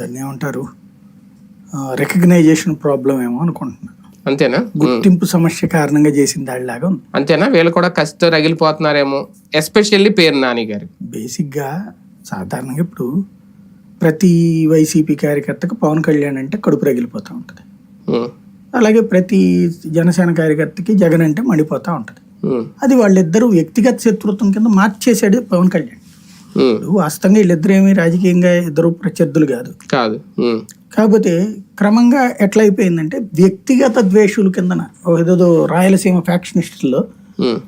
దాన్ని ఏమంటారు? Recognition problem ఏమో అనుకుంటున్నాను అంతేనా. గుర్తింపు సమస్య కారణంగా చేసిన దాడిలాగా ఉంది. అంతేనా? వీళ్ళు కూడా కసితో రగిలిపోతున్నారేమో. ఎస్పెషల్లీ పేరు నాని గారు. బేసిక్గా సాధారణంగా ఇప్పుడు ప్రతి వైసీపీ కార్యకర్తకు పవన్ కళ్యాణ్ అంటే కడుపు రగిలిపోతూ ఉంటుంది. అలాగే ప్రతి జనసేన కార్యకర్తకి జగన్ అంటే మండిపోతూ ఉంటుంది. అది వాళ్ళిద్దరూ వ్యక్తిగత శత్రుత్వం కింద మార్చేసాడు పవన్ కళ్యాణ్. వాస్తవంగా వీళ్ళిద్దరు ఏమి రాజకీయంగా ఇద్దరు ప్రత్యర్థులు కాదు. కాదు. కాకపోతే క్రమంగా ఎట్లా అయిపోయిందంటే వ్యక్తిగత ద్వేషుల కిందన ఓ ఏదేదో రాయలసీమ ఫ్యాక్షనిస్టుల్లో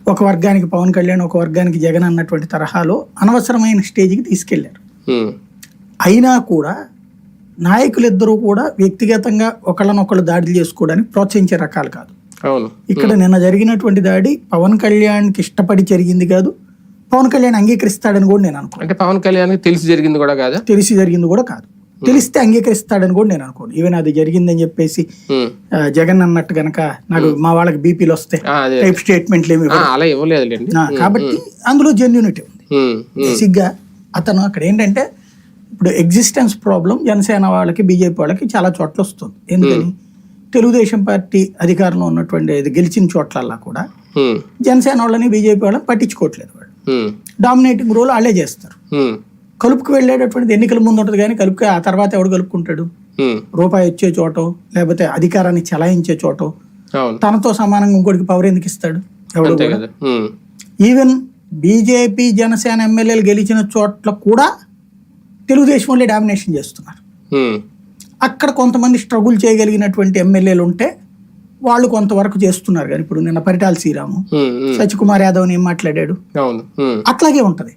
ఒక వర్గానికి పవన్ కళ్యాణ్ ఒక వర్గానికి జగన్ అన్నటువంటి తరహాలో అనవసరమైన స్టేజ్కి తీసుకెళ్ళారు. అయినా కూడా నాయకులిద్దరూ కూడా వ్యక్తిగతంగా ఒకళ్ళనొకళ్ళు దాడులు చేసుకోవడానికి ప్రోత్సహించే రకాలు కాదు. ఇక్కడ నిన్న జరిగినటువంటి దాడి పవన్ కళ్యాణ్కి ఇష్టపడి జరిగింది కాదు పవన్ కళ్యాణ్ అంగీకరిస్తాడని కూడా నేను అనుకోను. అంటే పవన్ కళ్యాణ్ తెలిసి జరిగింది కూడా కాదా? తెలిసి జరిగింది కూడా కాదు. తెలిస్తే అంగీకరిస్తాడని కూడా నేను అనుకోను. ఈవెన్ అది జరిగిందని చెప్పేసి జగన్ అన్నట్టు గనక నాకు మా వాళ్ళకి బీపీలు వస్తాయి టైప్ స్టేట్మెంట్లు ఏమి. అలా ఇవ్వలేదులేండి. ఆ, కాబట్టి అందులో జెన్యూనిటీ ఉంది. బేసిక్గా అతను అక్కడ ఏంటంటే ఇప్పుడు ఎగ్జిస్టెన్స్ ప్రాబ్లం జనసేన వాళ్ళకి బీజేపీ వాళ్ళకి చాలా చోట్ల వస్తుంది. ఎందుకని? తెలుగుదేశం పార్టీ అధికారంలో ఉన్నటువంటి గెలిచిన చోట్లల్లా కూడా జనసేన వాళ్ళని బీజేపీ వాళ్ళని పట్టించుకోవట్లేదు డామినేటింగ్ రోల్ వాళ్ళే చేస్తారు. కలుపుకు వెళ్ళేటటువంటిది ఎన్నికల ముందు ఉంటుంది కానీ కలుపుకి ఆ తర్వాత ఎవడు కలుపుకుంటాడు? రూపాయి వచ్చే చోటో లేకపోతే అధికారాన్ని చలాయించే చోటో? తనతో సమానంగా ఇంకోటికి పవర్ ఎందుకు ఇస్తాడు? ఎవడు ఈవెన్ బీజేపీ జనసేన ఎమ్మెల్యేలు గెలిచిన చోట్ల కూడా తెలుగుదేశం వాళ్ళే డామినేషన్ చేస్తున్నారు. అక్కడ కొంతమంది స్ట్రగుల్ చేయగలిగినటువంటి ఎమ్మెల్యేలు ఉంటే వాళ్ళు కొంతవరకు చేస్తున్నారు కానీ ఇప్పుడు నిన్న పరిటాల శ్రీరాము సత్యకుమార్ యాదవ్ ఏం మాట్లాడాడు. అట్లాగే ఉంటది.